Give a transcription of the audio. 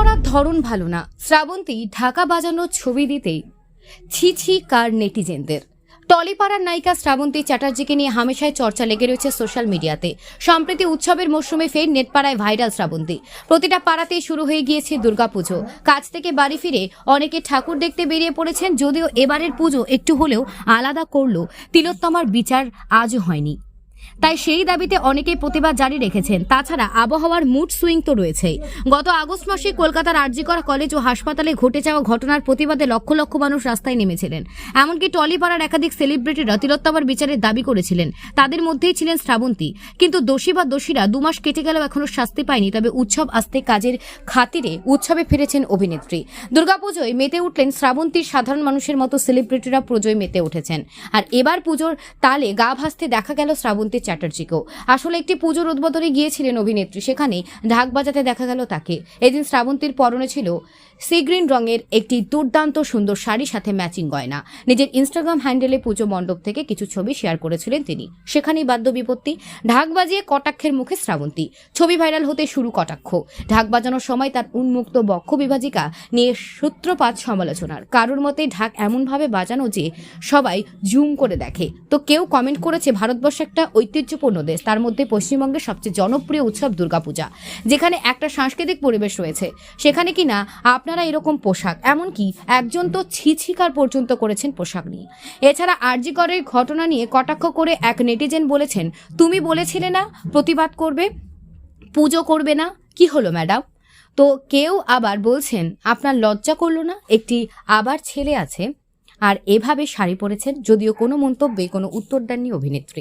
পরার ধরন ভালো না। শ্রাবন্তী ঢাকা বাজানোর ছবি দিতেই ছি ছি কার নেটিজেনদের। টলিপাড়ার নায়িকা শ্রাবন্তী চ্যাটার্জিকে নিয়ে হামেশায় চর্চা লেগে রয়েছে সোশ্যাল মিডিয়াতে। সম্প্রতি উৎসবের মরশুমে ফের নেটপাড়ায় ভাইরাল শ্রাবন্তী। প্রতিটা পাড়াতেই শুরু হয়ে গিয়েছে দুর্গাপুজো। কাজ থেকে বাড়ি ফিরে অনেকে ঠাকুর দেখতে বেরিয়ে পড়েছেন, যদিও এবারের পুজো একটু হলেও আলাদা করল। তিলোত্তমার বিচার আজও হয়নি। তাই সেই দাবিতে অনেকেই প্রতিবাদ জারি রেখেছেন। তাছাড়া আবহাওয়ার মুড সুইং তো রয়েছেই। গত আগস্ট মাসে কলকাতার আরজিকর কলেজ ও হাসপাতালে ঘটে যাওয়া ঘটনার প্রতিবাদে লক্ষ লক্ষ মানুষ রাস্তায় নেমেছিলেন। এমনকি টলিপাড়ার একাধিক সেলিব্রিটিরা তিলোত্তমার বিচারের দাবি করেছিলেন। তাদের মধ্যেই ছিলেন শ্রাবন্তী। কিন্তু দোষী বা দোষীরা দুমাস কেটে গেলেও এখনও শাস্তি পায়নি। তবে উৎসব আসতে কাজের খাতিরে উৎসবে ফিরেছেন অভিনেত্রী। দুর্গাপুজোয় মেতে উঠলেন শ্রাবন্তীর সাধারণ মানুষের মতো সেলিব্রিটিরা পুজোয় মেতে উঠেছেন। আর এবার পুজোর তালে গা ভাসতে দেখা গেল শ্রাবন্তী। চ্যাটার্জিকেও। আসলে একটি পুজোর উদ্বোধনে গিয়েছিলেন অভিনেত্রী। সেখানে ঢাক বাজাতে দেখা গেল তাকে। এদিন শ্রাবন্তীর পরনে ছিল সি গ্রিন রঙের একটি দুর্দান্ত সুন্দর শাড়ি সাথে ম্যাচিং গয়না। নিজের ইনস্টাগ্রাম হ্যান্ডেলে পুজো মণ্ডপ থেকে কিছু ছবি শেয়ার করেছিলেন তিনি। সেখানেই বাদ্য বিপত্তি, ঢাক বাজিয়ে কটাক্ষের মুখে শ্রাবন্তী। ছবি ভাইরাল হতে শুরু কটাক্ষ। ঢাক বাজানোর সময় তার উন্মুক্ত বক্ষ বিভাজিকা নিয়ে সূত্রপাত সমালোচনার। কারোর মতে ঢাক এমনভাবে বাজানো যে সবাই জুম করে দেখে। তো কেউ কমেন্ট করেছে, ভারতবর্ষ একটা ঐতিহ্যপূর্ণ দেশ। তার মধ্যে পশ্চিমবঙ্গের সবচেয়ে জনপ্রিয় উৎসব দুর্গাপূজা, যেখানে একটা সাংস্কৃতিক পরিবেশ রয়েছে। সেখানে কি না আপনারা এরকম পোশাক, এমনকি একজন তো ছিছিকার পর্যন্ত করেছেন পোশাক নিয়ে। এছাড়া আরজিকরের ঘটনা নিয়ে কটাক্ষ করে এক নেটিজেন বলেছেন, তুমি বলেছিলে না, প্রতিবাদ করবে, পুজো করবে না, কি হলো ম্যাডাম? তো কেউ আবার বলছেন, আপনার লজ্জা করল না, একটি আবার ছেলে আছে, আর এভাবে শাড়ি পরেছেন, যদিও কোনো মন্তব্যে কোনো উত্তর দেননি অভিনেত্রী।